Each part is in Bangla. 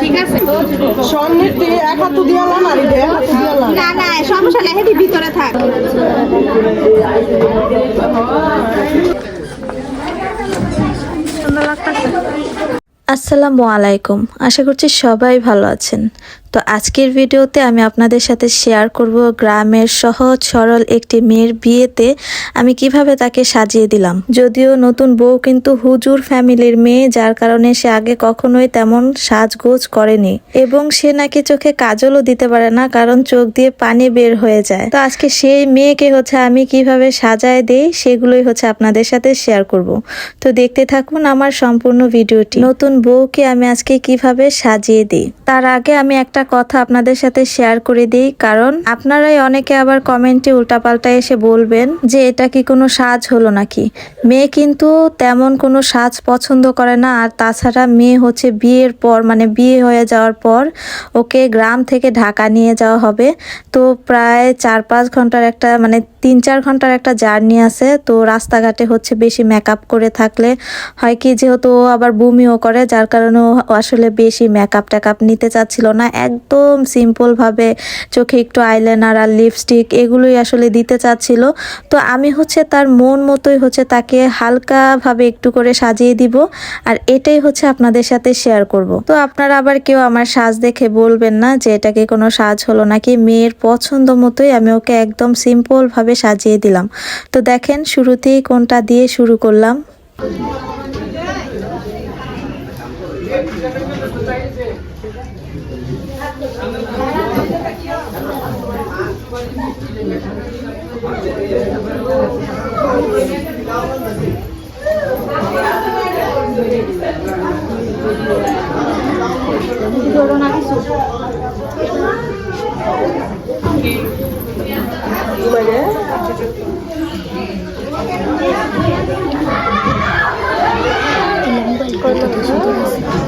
ঠিক আছে সন্নিতে এক সমস্যা নেই ভিতরে থাক। আসসালামু আলাইকুম। আশা করছি সবাই ভালো আছেন। তো আজকের ভিডিওতে আমি আপনাদের সাথে শেয়ার করব গ্রামের সহজ সরল একটি মেয়ের বিয়েতে আমি কীভাবে তাকে সাজিয়ে দিলাম। যদিও নতুন বউ কিন্তু হুজুর ফ্যামিলির মেয়ে, যার কারণে সে আগে কখনোই তেমন সাজগোজ করেনি এবং সে নাকি চোখে কাজলও দিতে পারে না, কারণ চোখ দিয়ে পানি বের হয়ে যায়। তো আজকে সেই মেয়েকে হচ্ছে আমি কীভাবে সাজায় দেই, সেগুলোই হচ্ছে আপনাদের সাথে শেয়ার করব। তো দেখতে থাকুন আমার সম্পূর্ণ ভিডিওটি। নতুন বউকে আমি আজকে কীভাবে সাজিয়ে দিই? তার আগে আমি একটা কথা আপনাদের সাথে শেয়ার করে দিই, কারণ আপনারাই অনেকে আবার কমেন্টে উল্টাপাল্টা এসে বলবেন যে এটা কি কোনো সাজ হলো নাকি? মেয়ে কিন্তু তেমন কোনো সাজ পছন্দ করে না, আর তাছাড়া মেয়ে হচ্ছে বিয়ের পর মানে বিয়ে হয়ে যাওয়ার পর ওকে গ্রাম থেকে ঢাকা নিয়ে যাওয়া হবে। তো প্রায় চার পাঁচ ঘণ্টার একটা মানে তিন চার ঘণ্টার একটা জার্নি আছে। তো রাস্তাঘাটে হচ্ছে বেশি মেকআপ করে থাকলে হয় কি, যেহেতু ও আবার বমিও করে, যার কারণে ও আসলে বেশি মেকআপ টেকআপ নিতে চাচ্ছিল না। একদম সিম্পলভাবে চোখে একটু আইলাইনার আর লিপস্টিক এগুলোই আসলে দিতে চাচ্ছিল। তো আমি হচ্ছে তার মন মতোই হচ্ছে তাকে হালকাভাবে একটু করে সাজিয়ে দিব আর এটাই হচ্ছে আপনাদের সাথে শেয়ার করব। তো আপনারা আবার কেউ আমার সাজ দেখে বলবেন না যে এটাকে কোনো সাজ হলো নাকি? মেয়ের পছন্দ মতোই আমি ওকে একদম সিম্পলভাবে সাজিয়ে দিলাম। তো দেখেন শুরুতেই কোনটা দিয়ে শুরু করলাম। 이걸로 드시도록 하겠습니다.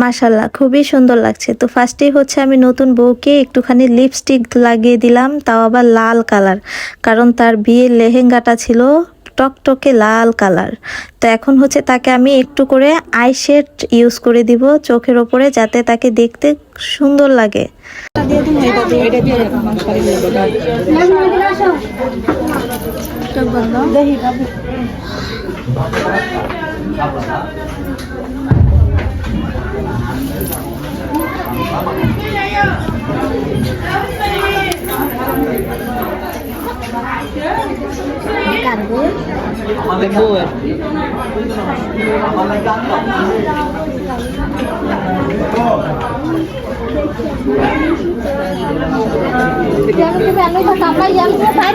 মাশাল্লাহ খুবই সুন্দর লাগছে। তো ফার্স্টেই হচ্ছে আমি নতুন বউকে একটুখানি লিপস্টিক লাগিয়ে দিলাম, তাও আবার লাল কালার কারণ তার বিয়ের লেহেঙ্গাটা ছিল টকটকে লাল কালার তো এখন হচ্ছে তাকে আমি একটু করে আইশেড ইউজ করে দিব চোখের ওপরে, যাতে তাকে দেখতে সুন্দর লাগে।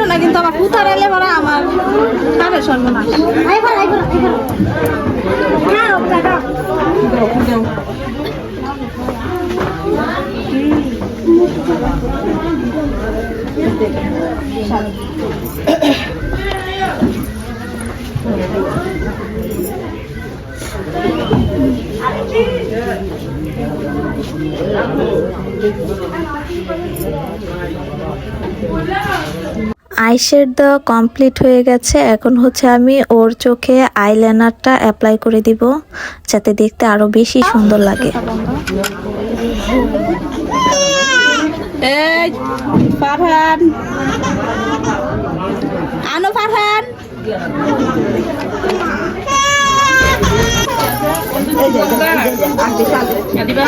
না কিন্তু আমার কুতার এলে পরে আমার সর্বনাশ 거 그냥 আইসের দেওয়া কমপ্লিট হয়ে গেছে এখন হচ্ছে আমি ওর চোখে আইল্যানারটা অ্যাপ্লাই করে দিব যাতে দেখতে আরও বেশি সুন্দর লাগে দিবা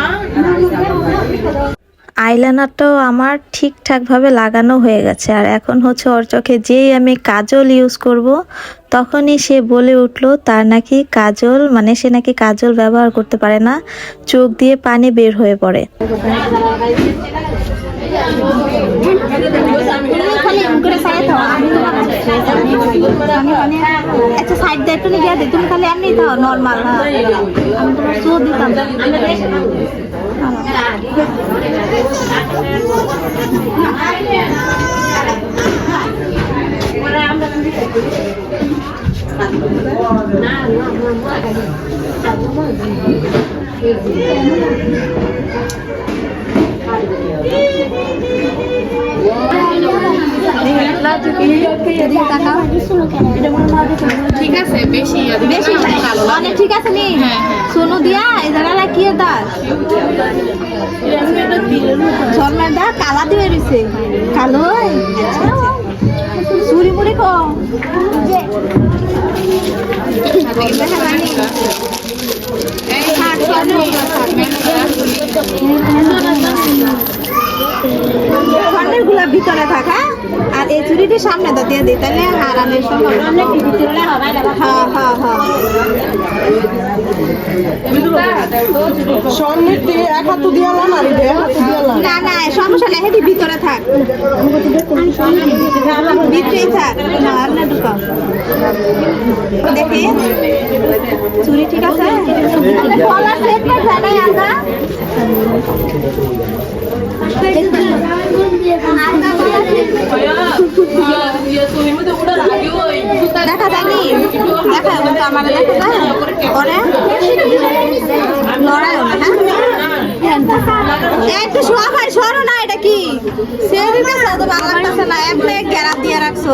আইলাইনারটাও আমার ঠিকঠাকভাবে লাগানো হয়ে গেছে। আর এখন হচ্ছে ওর চোখে যেই আমি কাজল ইউজ করব, তখনই সে বলে উঠল, তার নাকি কাজল মানে সে নাকি কাজল ব্যবহার করতে পারে না, চোখ দিয়ে পানি বের হয়ে পড়ে। আচ্ছা হ্যাঁ। আমি তোমার দিতাম। ঠিক আছে বেশি বেশি ঠিক আছে নি সোনু দিয়া এই কি দাস ঝর্ণার দা কালা দিয়ে রইছে কালো চুরি মুড়ি কো গুলা ভিতরে থাকা আর এই চুরিটি সামনে তো দিয়ে দিই তাহলে হারানোর সম্ভাবনা হ্যাঁ হ্যাঁ হ্যাঁ। স্বর্ণের দিয়ে এক হাত দিয়ে আলাম আর এক হাত দিয়ে আলাম না না সমস্যা নাই হেঁটে ভিতরে থাক। ভিতরেই থাক। না আর না ঢুকাও। দেখি। চুরি ঠিক আছে? গলা সেট করে যায় নাই দেখা যায়নি? দেখা কিন্তু আমার দেখা যায় পরে লড়াই হবে হ্যাঁ একটু শোয়া ভাই সরো না, এটা কি? সেদিন তো বাংলা কাছে না, এমনি গ্যারাপ দিয়ে রাখছো।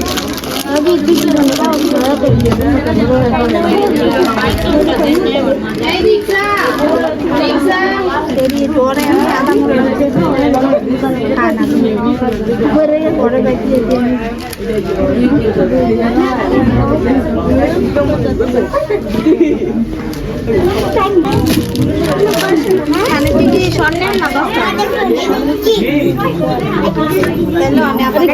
স্বর্ণের না আমি আপনাকে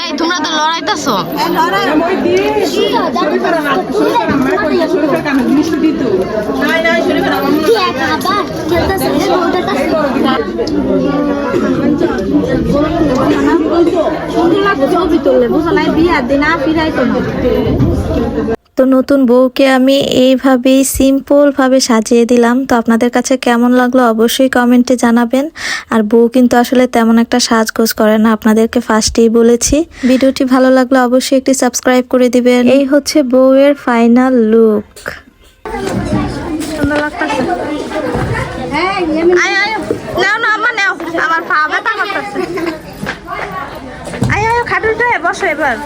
এই তোমরা তো লড়াইতেছো? ছবি তুললে নাই বিয়ার দিন আর ফিরাই তো তো নতুন বউকে আমি এইভাবেই সিম্পলভাবে সাজিয়ে দিলাম। তো আপনাদের কাছে কেমন লাগল অবশ্যই কমেন্টে জানাবেন। আর বউ কিন্তু আসলে তেমন একটা সাজগোজ করে না, আপনাদেরকে ফার্স্টেই বলেছি। ভিডিওটি ভালো লাগল অবশ্যই একটি সাবস্ক্রাইব করে দিবেন। এই হচ্ছে বউয়ের ফাইনাল লুক আমার আয় বসো এবার।